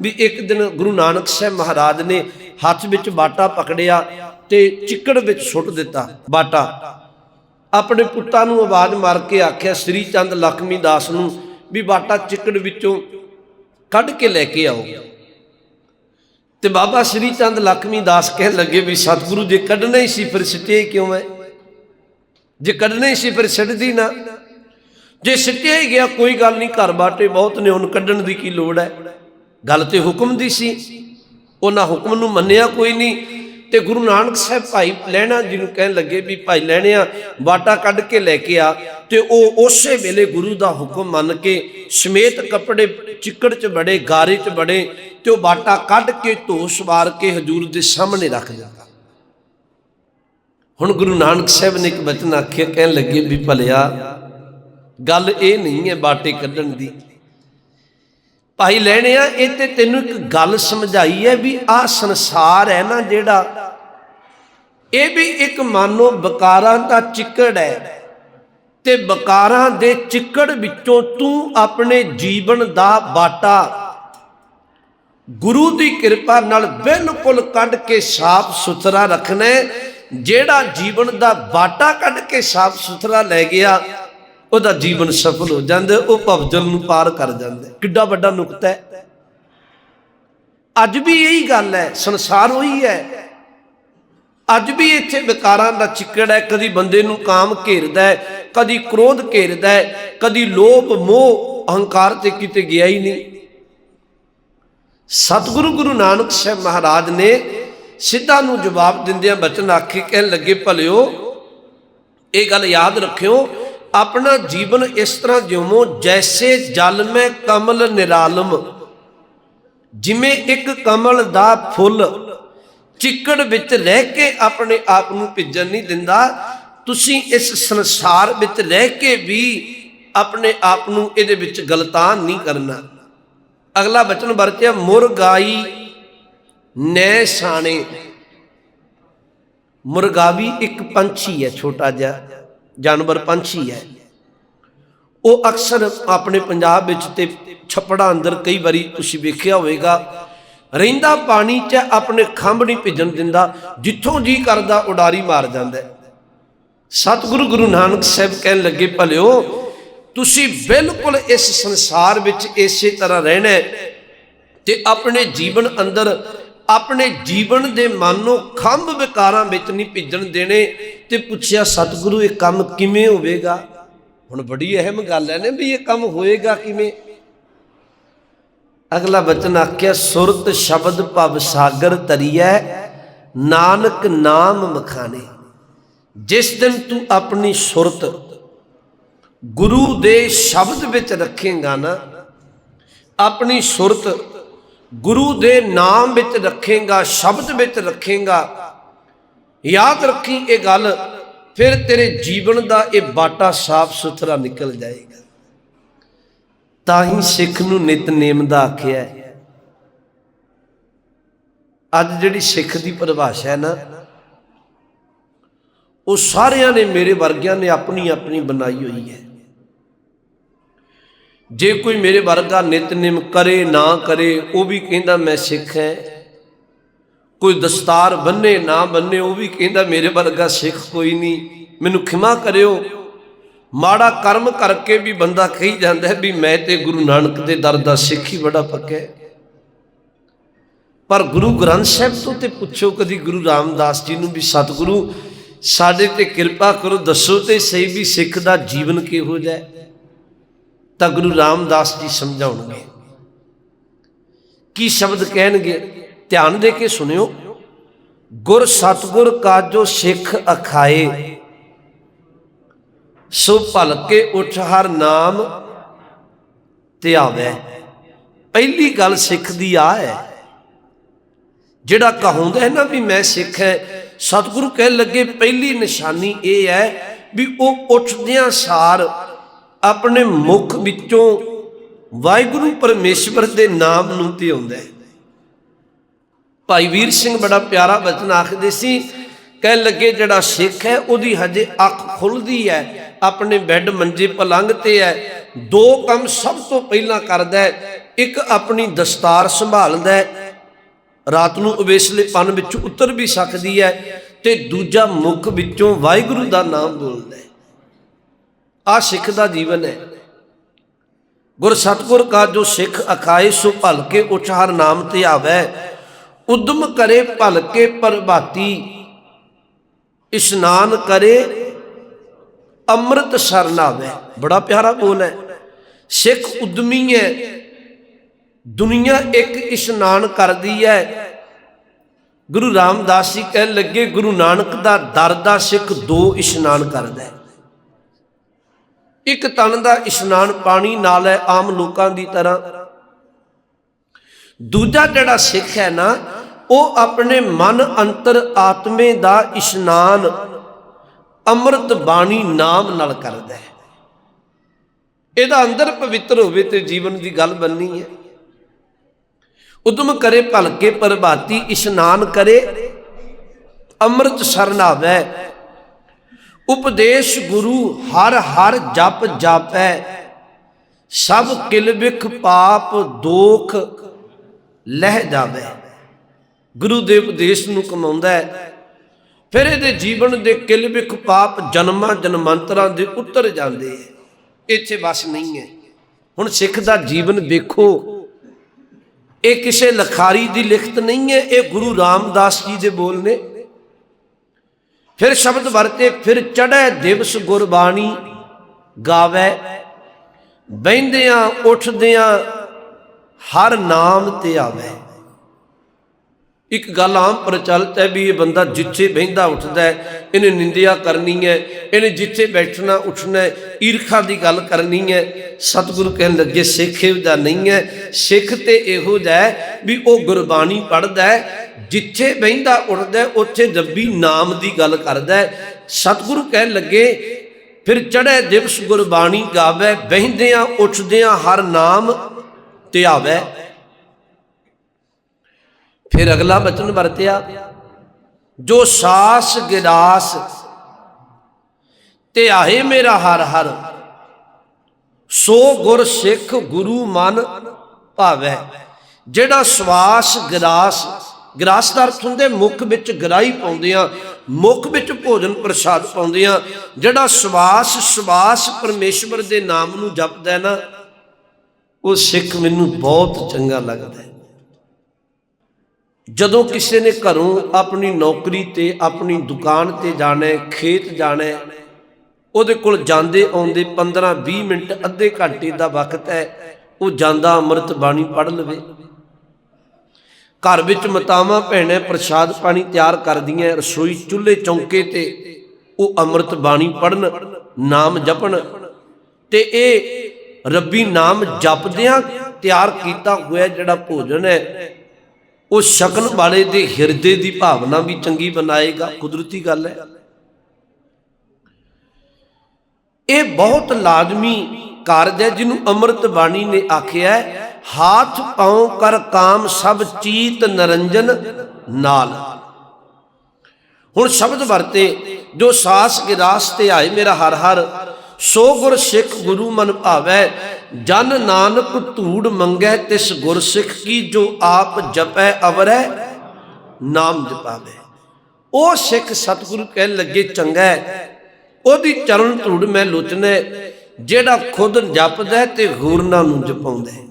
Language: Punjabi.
ਵੀ ਇੱਕ ਦਿਨ ਗੁਰੂ ਨਾਨਕ ਸਾਹਿਬ ਮਹਾਰਾਜ ਨੇ ਹੱਥ ਵਿੱਚ ਬਾਟਾ ਪਕੜਿਆ ਤੇ ਚਿੱਕੜ ਵਿੱਚ ਸੁੱਟ ਦਿੱਤਾ ਬਾਟਾ। ਆਪਣੇ ਪੁੱਤਾਂ ਨੂੰ ਆਵਾਜ਼ ਮਾਰ ਕੇ ਆਖਿਆ, ਸ੍ਰੀ ਚੰਦ ਲਖਮੀ ਦਾਸ ਨੂੰ ਵੀ ਬਾਟਾ ਚਿੱਕੜ ਵਿੱਚੋਂ ਕੱਢ ਕੇ ਲੈ ਕੇ ਆਓ। ਤੇ ਬਾਬਾ ਸ੍ਰੀ ਚੰਦ ਲਖਮੀ ਦਾਸ ਕਹਿਣ ਲੱਗੇ ਵੀ, ਸਤਿਗੁਰੂ, ਜੇ ਕੱਢਣਾ ਹੀ ਸੀ ਫਿਰ ਸਿੱਟੇ ਕਿਉਂ ਹੈ? ਜੇ ਕੱਢਣਾ ਹੀ ਸੀ ਫਿਰ ਸਿੱਟਦੀ ਨਾ। ਜੇ ਸਿੱਟਿਆ ਹੀ ਗਿਆ, ਕੋਈ ਗੱਲ ਨਹੀਂ, ਘਰ ਬਾਟੇ ਬਹੁਤ ਨੇ, ਹੁਣ ਕੱਢਣ ਦੀ ਕੀ ਲੋੜ ਹੈ? ਗੱਲ ਤੇ ਹੁਕਮ ਦੀ ਸੀ। ਉਹਨਾਂ ਹੁਕਮ ਨੂੰ ਮੰਨਿਆ ਕੋਈ ਨਹੀਂ ਤੇ ਗੁਰੂ ਨਾਨਕ ਸਾਹਿਬ ਭਾਈ ਲੈਣਾ ਜਿਹਨੂੰ ਕਹਿਣ ਲੱਗੇ ਵੀ ਭਾਈ ਲੈਣਿਆ ਬਾਟਾ ਕੱਢ ਕੇ ਲੈ ਕੇ ਆ ਤੇ ਉਹ ਉਸੇ ਵੇਲੇ ਗੁਰੂ ਦਾ ਹੁਕਮ ਮੰਨ ਕੇ ਸਮੇਤ ਕੱਪੜੇ ਚਿੱਕੜ 'ਚ ਬੜੇ, ਗਾਰੇ 'ਚ ਬੜੇ ਤੇ ਉਹ ਬਾਟਾ ਕੱਢ ਕੇ ਧੋ ਸਵਾਰ ਕੇ ਹਜੂਰ ਦੇ ਸਾਹਮਣੇ ਰੱਖ ਜਾਂਦਾ ਹੁਣ ਗੁਰੂ ਨਾਨਕ ਸਾਹਿਬ ਨੇ ਇੱਕ ਬਚਨ ਆਖਿਆ, ਕਹਿਣ ਲੱਗੇ ਵੀ ਭਲਿਆ, ਗੱਲ ਇਹ ਨਹੀਂ ਹੈ ਬਾਟੇ ਕੱਢਣ ਦੀ। ਭਾਈ ਲੈਣਿਆ ਇਹ ਤੇ ਤੈਨੂੰ ਇੱਕ ਗੱਲ ਸਮਝਾਈ ਹੈ ਵੀ ਆਹ ਸੰਸਾਰ ਹੈ ਨਾ ਜਿਹੜਾ, ਇਹ ਵੀ ਇੱਕ ਮਾਨੋ ਬਕਾਰਾਂ ਦਾ ਚਿੱਕੜ ਹੈ ਤੇ ਬਕਾਰਾਂ ਦੇ ਚਿੱਕੜ ਵਿੱਚੋਂ ਤੂੰ ਆਪਣੇ ਜੀਵਨ ਦਾ ਬਾਟਾ ਗੁਰੂ ਦੀ ਕਿਰਪਾ ਨਾਲ ਬਿਲਕੁਲ ਕੱਢ ਕੇ ਸਾਫ਼ ਸੁਥਰਾ ਰੱਖਣਾ ਜਿਹੜਾ ਜੀਵਨ ਦਾ ਬਾਟਾ ਕੱਢ ਕੇ ਸਾਫ਼ ਸੁਥਰਾ ਲੈ ਗਿਆ ਉਹਦਾ ਜੀਵਨ ਸਫਲ ਹੋ ਜਾਂਦਾ, ਉਹ ਭਵਜਲ ਨੂੰ ਪਾਰ ਕਰ ਜਾਂਦਾ। ਕਿੱਡਾ ਵੱਡਾ ਨੁਕਤਾ ਹੈ। ਅੱਜ ਵੀ ਇਹੀ ਗੱਲ ਹੈ, ਸੰਸਾਰ ਉਹੀ ਹੈ। ਅੱਜ ਵੀ ਇੱਥੇ ਵਿਕਾਰਾਂ ਦਾ ਚਿੱਕੜ ਹੈ, ਕਦੀ ਬੰਦੇ ਨੂੰ ਕਾਮ ਘੇਰਦਾ ਹੈ, ਕਦੀ ਕ੍ਰੋਧ ਘੇਰਦਾ ਹੈ, ਕਦੀ ਲੋਭ, ਮੋਹ, ਅਹੰਕਾਰ ਤੇ ਕਿਤੇ ਗਿਆ ਹੀ ਨਹੀਂ। ਸਤਿਗੁਰੂ ਗੁਰੂ ਨਾਨਕ ਸਾਹਿਬ ਮਹਾਰਾਜ ਨੇ ਸਿੱਧਾ ਨੂੰ ਜਵਾਬ ਦਿੰਦਿਆਂ ਬਚਨ ਆਖੇ, ਕਹਿਣ ਲੱਗੇ, ਭਲਿਓ, ਇਹ ਗੱਲ ਯਾਦ ਰੱਖਿਓ ਆਪਣਾ ਜੀਵਨ ਇਸ ਤਰ੍ਹਾਂ ਜਿਉਵੋ ਜੈਸੇ ਜਲ ਮੈਂ ਕਮਲ ਨਿਰਾਲਮ। ਜਿਵੇਂ ਇੱਕ ਕਮਲ ਦਾ ਫੁੱਲ ਚਿੱਕੜ ਵਿੱਚ ਰਹਿ ਕੇ ਆਪਣੇ ਆਪ ਨੂੰ ਭਿੱਜਣ ਨਹੀਂ ਦਿੰਦਾ, ਤੁਸੀਂ ਇਸ ਸੰਸਾਰ ਵਿੱਚ ਰਹਿ ਕੇ ਵੀ ਆਪਣੇ ਆਪ ਨੂੰ ਇਹਦੇ ਵਿੱਚ ਗਲਤਾਨ ਨਹੀਂ ਕਰਨਾ। ਅਗਲਾ ਬਚਨ ਵਰਤਿਆ ਮੁਰਗਾਈ ਨੈ ਸਾਣੇ। ਮੁਰਗਾ ਇੱਕ ਪੰਛੀ ਹੈ, ਛੋਟਾ ਜਿਹਾ। ਜਾਨਵਰ ਪੰਛੀ ਹੈ। ਉਹ ਅਕਸਰ ਆਪਣੇ ਪੰਜਾਬ ਵਿੱਚ ਤੇ ਛੱਪੜਾਂ ਅੰਦਰ ਕਈ ਵਾਰੀ ਤੁਸੀਂ ਵੇਖਿਆ ਹੋਵੇਗਾ, ਰਹਿੰਦਾ ਪਾਣੀ 'ਚ ਆਪਣੇ ਖੰਭ ਨਹੀਂ ਭਿੱਜਣ ਦਿੰਦਾ, ਜਿੱਥੋਂ ਜੀ ਕਰਦਾ ਉਡਾਰੀ ਮਾਰ ਜਾਂਦਾ ਸਤਿਗੁਰੂ ਗੁਰੂ ਨਾਨਕ ਸਾਹਿਬ ਕਹਿਣ ਲੱਗੇ, ਭਲਿਓ, ਤੁਸੀਂ ਬਿਲਕੁਲ ਇਸ ਸੰਸਾਰ ਵਿੱਚ ਇਸੇ ਤਰ੍ਹਾਂ ਰਹਿਣਾ ਹੈ ਤੇ ਆਪਣੇ ਜੀਵਨ ਅੰਦਰ ਆਪਣੇ ਜੀਵਨ ਦੇ ਮਨ ਨੂੰ ਖੰਭ ਵਿਕਾਰਾਂ ਵਿੱਚ ਨਹੀਂ ਭਿੱਜਣ ਦੇਣੇ ਤੇ ਪੁੱਛਿਆ, ਸਤਿਗੁਰੂ, ਇਹ ਕੰਮ ਕਿਵੇਂ ਹੋਵੇਗਾ? ਹੁਣ ਬੜੀ ਅਹਿਮ ਗੱਲ ਹੈ ਨਾ ਵੀ ਇਹ ਕੰਮ ਹੋਏਗਾ ਕਿਵੇਂ? ਅਗਲਾ ਬਚਨ ਆਖਿਆ, ਸੁਰਤ ਸ਼ਬਦ ਭਵ ਸਾਗਰ ਤਰੀਐ, ਨਾਨਕ ਨਾਮ ਮਖਾਨੇ। ਜਿਸ ਦਿਨ ਤੂੰ ਆਪਣੀ ਸੁਰਤ ਗੁਰੂ ਦੇ ਸ਼ਬਦ ਵਿੱਚ ਰੱਖੇਗਾ ਨਾ, ਆਪਣੀ ਸੁਰਤ ਗੁਰੂ ਦੇ ਨਾਮ ਵਿੱਚ ਰੱਖੇਗਾ, ਸ਼ਬਦ ਵਿੱਚ ਰੱਖੇਗਾ ਯਾਦ ਰੱਖੀ ਇਹ ਗੱਲ, ਫਿਰ ਤੇਰੇ ਜੀਵਨ ਦਾ ਇਹ ਬਾਟਾ ਸਾਫ਼ ਸੁਥਰਾ ਨਿਕਲ ਜਾਏਗਾ। ਤਾਂ ਹੀ ਸਿੱਖ ਨੂੰ ਨਿਤਨੇਮ ਦਾ ਆਖਿਆ ਹੈ। ਅੱਜ ਜਿਹੜੀ ਸਿੱਖ ਦੀ ਪਰਿਭਾਸ਼ਾ ਹੈ ਨਾ, ਉਹ ਸਾਰਿਆਂ ਨੇ ਮੇਰੇ ਵਰਗਿਆਂ ਨੇ ਆਪਣੀ ਆਪਣੀ ਬਣਾਈ ਹੋਈ ਹੈ। ਜੇ ਕੋਈ ਮੇਰੇ ਵਰਗਾ ਨਿਤਨੇਮ ਕਰੇ ਨਾ ਕਰੇ, ਉਹ ਵੀ ਕਹਿੰਦਾ ਮੈਂ ਸਿੱਖ ਹਾਂ। ਕੋਈ ਦਸਤਾਰ ਬੰਨੇ, ਨਾ ਬੰਨੇ, ਉਹ ਵੀ ਕਹਿੰਦਾ, ਮੇਰੇ ਵਰਗਾ ਸਿੱਖ ਕੋਈ ਨਹੀਂ। ਮੈਨੂੰ ਖਿਮਾ ਕਰਿਓ। ਮਾੜਾ ਕਰਮ ਕਰਕੇ ਵੀ ਬੰਦਾ ਕਹੀ ਜਾਂਦਾ ਹੈ ਵੀ ਮੈਂ ਤੇ ਗੁਰੂ ਨਾਨਕ ਦੇ ਦਰ ਦਾ ਸਿੱਖ ਹੀ ਬੜਾ ਪੱਕਾ ਪਰ ਗੁਰੂ ਗ੍ਰੰਥ ਸਾਹਿਬ ਤੋਂ ਤੇ ਪੁੱਛੋ ਕਦੀ ਗੁਰੂ ਰਾਮਦਾਸ ਜੀ ਨੂੰ ਵੀ, ਸਤਿਗੁਰੂ, ਸਾਡੇ ਤੇ ਕਿਰਪਾ ਕਰੋ, ਦੱਸੋ ਤੇ ਸਹੀ ਵੀ ਸਿੱਖ ਦਾ ਜੀਵਨ ਕਿਹੋ ਜਿਹਾ ਤਾਂ ਗੁਰੂ ਰਾਮਦਾਸ ਜੀ ਸਮਝਾਉਣਗੇ। ਕੀ ਸ਼ਬਦ ਕਹਿਣਗੇ? ਧਿਆਨ ਦੇ ਕੇ ਸੁਣਿਓ। ਗੁਰ ਸਤਗੁਰ ਕਾਜੋ ਸਿੱਖ ਅਖਾਏ, ਸੋ ਭਲਕੇ ਉਠ ਹਰ ਨਾਮ ਧਿਆਵੇ। ਪਹਿਲੀ ਗੱਲ ਸਿੱਖ ਦੀ ਆ ਹੈ, ਜਿਹੜਾ ਕਹਾਉਂਦਾ ਹੈ ਨਾ ਵੀ ਮੈਂ ਸਿੱਖ ਹੈ, ਸਤਿਗੁਰੂ ਕਹਿਣ ਲੱਗੇ ਪਹਿਲੀ ਨਿਸ਼ਾਨੀ ਇਹ ਹੈ ਵੀ ਉਹ ਉੱਠਦਿਆਂ ਸਾਰ ਆਪਣੇ ਮੁਖ ਵਿੱਚੋਂ ਵਾਹਿਗੁਰੂ ਪਰਮੇਸ਼ਵਰ ਦੇ ਨਾਮ ਨੂੰ ਧਿਆਉਂਦਾ ਹੈ। ਭਾਈ ਵੀਰ ਸਿੰਘ ਬੜਾ ਪਿਆਰਾ ਬਚਨ ਆਖਦੇ ਸੀ, ਕਹਿਣ ਲੱਗੇ ਜਿਹੜਾ ਸਿੱਖ ਹੈ ਉਹਦੀ ਹਜੇ ਅੱਖ ਖੁੱਲਦੀ ਹੈ, ਆਪਣੇ ਬੈੱਡ ਮੰਜੇ ਪਲੰਗ ਤੇ ਹੈ, ਦੋ ਕੰਮ ਸਭ ਤੋਂ ਪਹਿਲਾਂ ਕਰਦਾ ਹੈ, ਇੱਕ ਆਪਣੀ ਦਸਤਾਰ ਸੰਭਾਲਦਾ ਹੈ, ਰਾਤ ਨੂੰ ਉਵੇਸਲੇਪਨ ਵਿੱਚ ਉਤਰ ਵੀ ਸਕਦੀ ਹੈ ਤੇ ਦੂਜਾ ਮੁਖ ਵਿੱਚੋਂ ਵਾਹਿਗੁਰੂ ਦਾ ਨਾਮ ਬੋਲਦਾ ਹੈ। ਆ ਸਿੱਖ ਦਾ ਜੀਵਨ ਹੈ। ਗੁਰ ਸਤਗੁਰ ਕਾ ਜੋ ਸਿੱਖ ਅਖਾਏ, ਸੋ ਭਲ ਕੇ ਉਠ ਨਾਮ ਤੇ ਆਵੈ। ਉਦਮ ਕਰੇ ਭਲਕੇ ਪ੍ਰਭਾਤੀ, ਇਸ਼ਨਾਨ ਕਰੇ ਅੰਮ੍ਰਿਤ ਸਰਨਾਵੇ ਬੜਾ ਪਿਆਰਾ ਬੋਲ ਹੈ। ਸਿੱਖ ਉਦਮੀ ਹੈ। ਦੁਨੀਆ ਇੱਕ ਇਸ਼ਨਾਨ ਕਰਦੀ ਹੈ। ਗੁਰੂ ਰਾਮਦਾਸ ਜੀ ਕਹਿਣ ਲੱਗੇ, ਗੁਰੂ ਨਾਨਕ ਦਾ ਦਰ ਦਾ ਸਿੱਖ ਦੋ ਇਸ਼ਨਾਨ ਕਰਦਾ ਹੈ। ਇੱਕ ਤਨ ਦਾ ਇਸ਼ਨਾਨ ਪਾਣੀ ਨਾਲ ਹੈ ਆਮ ਲੋਕਾਂ ਦੀ ਤਰ੍ਹਾਂ। ਦੂਜਾ ਜਿਹੜਾ ਸਿੱਖ ਹੈ ਨਾ, ਉਹ ਆਪਣੇ ਮਨ ਅੰਤਰ ਆਤਮੇ ਦਾ ਇਸ਼ਨਾਨ ਅੰਮ੍ਰਿਤ ਬਾਣੀ ਨਾਮ ਨਾਲ ਕਰਦਾ ਹੈ। ਇਹਦਾ ਅੰਦਰ ਪਵਿੱਤਰ ਹੋਵੇ ਤੇ ਜੀਵਨ ਦੀ ਗੱਲ ਬੰਨੀ ਹੈ। ਉਦਮ ਕਰੇ ਭਲਕੇ ਪ੍ਰਭਾਤੀ, ਇਸ਼ਨਾਨ ਕਰੇ, ਅੰਮ੍ਰਿਤ ਸਰਨਾਵੈ। ਉਪਦੇਸ਼ ਗੁਰੂ ਹਰ ਹਰ ਜਪ ਜਾਪੈ। ਸਭ ਕਿਲ ਵਿਖ ਪਾਪ ਦੋਖ ਲਹਿ ਜਾਵੇ ਗੁਰੂ ਦੇ ਉਪਦੇਸ਼ ਨੂੰ ਕਮਾਉਂਦਾ ਹੈ। ਫਿਰ ਇਹਦੇ ਜੀਵਨ ਦੇ ਕਿਲ ਵਿਖ ਪਾਪ ਜਨਮਾਂ ਜਨਮਾਂਤਰਾਂ ਦੇ ਉੱਤਰ ਜਾਂਦੇ ਹੈ। ਇੱਥੇ ਬਸ ਨਹੀਂ ਹੈ। ਹੁਣ ਸਿੱਖ ਦਾ ਜੀਵਨ ਵੇਖੋ ਇਹ ਕਿਸੇ ਲਖਾਰੀ ਦੀ ਲਿਖਤ ਨਹੀਂ ਹੈ। ਇਹ ਗੁਰੂ ਰਾਮਦਾਸ ਜੀ ਦੇ ਬੋਲ ਨੇ। ਫਿਰ ਸ਼ਬਦ ਵਰਤੇ, ਫਿਰ ਚੜ੍ਹੈ ਦਿਵਸ ਗੁਰਬਾਣੀ ਗਾਵੇ। ਬੈੰਦਿਆਂ ਉੱਠਦਿਆਂ ਹਰ ਨਾਮ ਤੇ ਆਵੇ। ਇੱਕ ਗੱਲ ਆਮ ਪ੍ਰਚਲਿਤ ਹੈ ਵੀ ਇਹ ਬੰਦਾ ਜਿੱਥੇ ਬਹਿੰਦਾ ਉੱਠਦਾ ਹੈ, ਇਹਨੇ ਨਿੰਦਿਆ ਕਰਨੀ ਹੈ, ਇਹਨੇ ਜਿੱਥੇ ਬੈਠਣਾ ਉੱਠਣਾ ਹੈ, ਈਰਖਾ ਦੀ ਗੱਲ ਕਰਨੀ ਹੈ। ਸਤਿਗੁਰੂ ਕਹਿਣ ਲੱਗੇ, ਸਿੱਖ ਇਹਦਾ ਨਹੀਂ ਹੈ। ਸਿੱਖ ਤੇ ਇਹੋ ਜਿਹਾ ਵੀ ਉਹ ਗੁਰਬਾਣੀ ਪੜ੍ਹਦਾ ਹੈ, ਜਿੱਥੇ ਬਹਿੰਦਾ ਉੱਠਦਾ ਉੱਥੇ ਰੱਬੀ ਨਾਮ ਦੀ ਗੱਲ ਕਰਦਾ ਹੈ। ਸਤਿਗੁਰੂ ਕਹਿਣ ਲੱਗੇ, ਫਿਰ ਚੜ੍ਹੇ ਦਿਵਸ ਗੁਰਬਾਣੀ ਗਾਵੇ, ਬਹਿੰਦਿਆਂ ਉੱਠਦਿਆਂ ਹਰ ਨਾਮ ਧਿਆਵੇ ਫਿਰ ਅਗਲਾ ਬਚਨ ਵਰਤਿਆ, ਜੋ ਸਾਸ ਗਿਰਾਸ ਧਿਆਏ ਮੇਰਾ ਹਰ ਹਰ, ਸੋ ਗੁਰ ਸਿੱਖ ਗੁਰੂ ਮਨ ਭਾਵੈ। ਜਿਹੜਾ ਸਵਾਸ ਗਰਾਸ ਗਿਰਾਸ ਦਾ ਅਰਥ ਹੁੰਦੇ ਮੁਖ ਵਿੱਚ ਗਰਾਈ ਪਾਉਂਦੇ ਆ ਮੁਖ ਵਿੱਚ ਭੋਜਨ ਪ੍ਰਸਾਦ ਪਾਉਂਦੇ ਆ ਜਿਹੜਾ ਸਵਾਸ ਸਵਾਸ ਪਰਮੇਸ਼ਵਰ ਦੇ ਨਾਮ ਨੂੰ ਜਪਦਾ ਹੈ ਨਾ ਉਹ ਸਿੱਖ ਮੈਨੂੰ ਬਹੁਤ ਚੰਗਾ ਲੱਗਦਾ ਹੈ। ਜਦੋਂ ਕਿਸੇ ਨੇ ਘਰੋਂ ਆਪਣੀ ਨੌਕਰੀ ਤੇ, ਆਪਣੀ ਦੁਕਾਨ ਤੇ ਜਾਣਾ ਹੈ, ਖੇਤ ਜਾਣਾ ਹੈ, ਉਹਦੇ ਕੋਲ ਜਾਂਦੇ ਆਉਂਦੇ 15 20 ਮਿੰਟ, ਅੱਧੇ ਘੰਟੇ ਦਾ ਵਕਤ ਹੈ, ਉਹ ਜਾਂਦਾ ਅੰਮ੍ਰਿਤ ਬਾਣੀ ਪੜ੍ਹ ਲਵੇ। ਘਰ ਵਿੱਚ ਮਤਾਵਾਂ, ਭੈਣਾਂ ਪ੍ਰਸ਼ਾਦ ਪਾਣੀ ਤਿਆਰ ਕਰਦੀਆਂ, ਰਸੋਈ ਚੁੱਲ੍ਹੇ ਚੌਂਕੇ ਤੇ ਉਹ ਅੰਮ੍ਰਿਤ ਬਾਣੀ ਪੜਨ ਨਾਮ ਜਪਣ ਤੇ ਇਹ ਰੱਬੀ ਨਾਮ ਜਪਦਿਆਂ ਤਿਆਰ ਕੀਤਾ ਹੋਇਆ ਜਿਹੜਾ ਭੋਜਨ ਹੈ, ਉਹ ਸ਼ਕਲ ਵਾਲੇ ਦੇ ਹਿਰਦੇ ਦੀ ਭਾਵਨਾ ਵੀ ਚੰਗੀ ਬਣਾਏਗਾ ਕੁਦਰਤੀ ਗੱਲ ਹੈ। ਇਹ ਬਹੁਤ ਲਾਜ਼ਮੀ ਕਾਰਜ ਹੈ, ਜਿਹਨੂੰ ਅੰਮ੍ਰਿਤ ਬਾਣੀ ਨੇ ਆਖਿਆ ਹੈ, ਹਾਥ ਪਾਉ ਕਰ ਕਾਮ ਸਭ ਚੀਤ ਨਰੰਜਨ ਨਾਲ। ਹੁਣ ਸ਼ਬਦ ਵਰਤੇ, ਜੋ ਸਾਸ ਗਿਰਾਸ ਤੇ ਆਏ ਮੇਰਾ ਹਰ ਹਰ ਸੋ ਗੁਰ ਸਿੱਖ ਗੁਰੂ ਮਨ ਭਾਵੈ, ਜਨ ਨਾਨਕ ਧੂੜ ਮੰਗੈ, ਤਿਸ ਗੁਰ ਸਿੱਖ ਕੀ ਜੋ ਆਪ ਜਪੈ, ਅਵਰੈ, ਨਾਮ ਜਪਾਵੇ। ਉਹ ਸਿੱਖ ਸਤਿਗੁਰੂ ਕਹਿਣ ਲੱਗੇ, ਚੰਗਾ, ਉਹਦੀ ਚਰਨ ਧੂੜ ਮੈਂ ਲੋਚਨਾ ਜਿਹੜਾ ਖੁਦ ਜਪਦਾ ਤੇ ਹੋਰਨਾਂ ਨੂੰ ਜਪਾਉਂਦਾ।